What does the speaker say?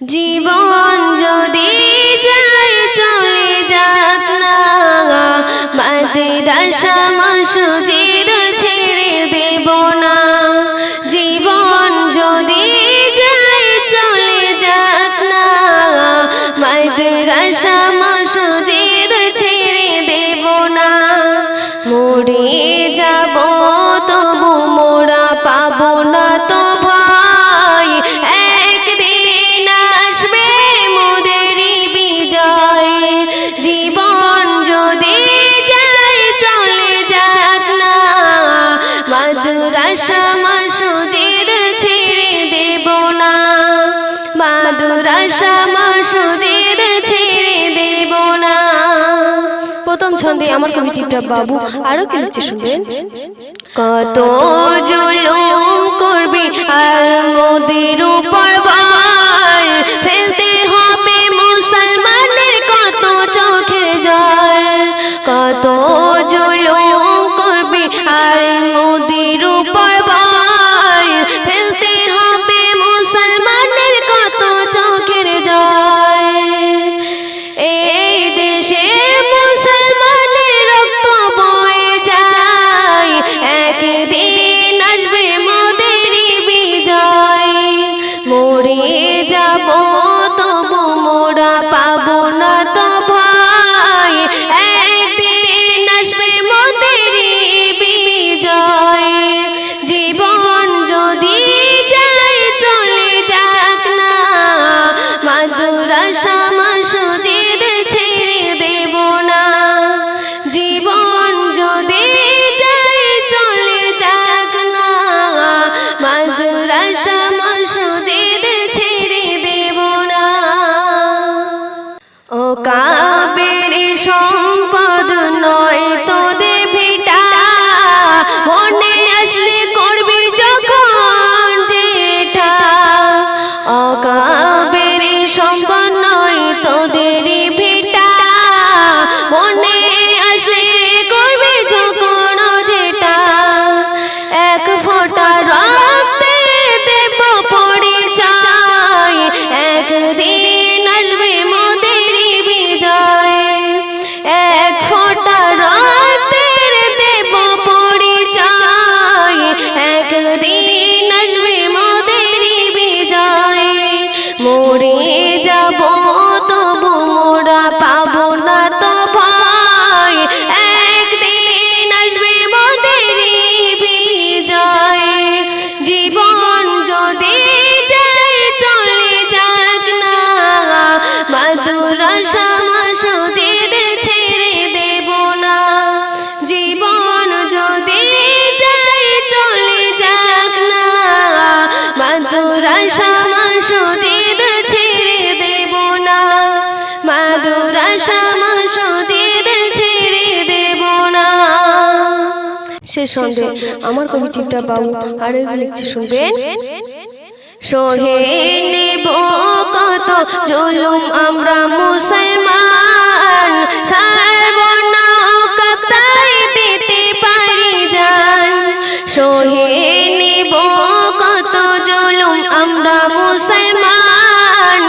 জীবন যদি যাই চলে যাক না বাদে দশম সুজির ছেড়ে দেব না। জীবন যদি যাই চলে যাক না বাদে দশম সুজির ছেড়ে দেব না। মরে যাব, তবু মোরা পাবো না। প্রথম ছন্দে আমার কবি টিপটা বাবু আরও কি লিখছে শুনবেন কত 感恩。করে সঙ্গে আমার কবিটিটা বাবু আরে লিখছি শুনবেন? সোহে নেব কত জুলুম আমরা মুসলমান। সর্বনা কাতাই দিতে পারি যান সোহে নেব কত জুলুম আমরা মুসলমান।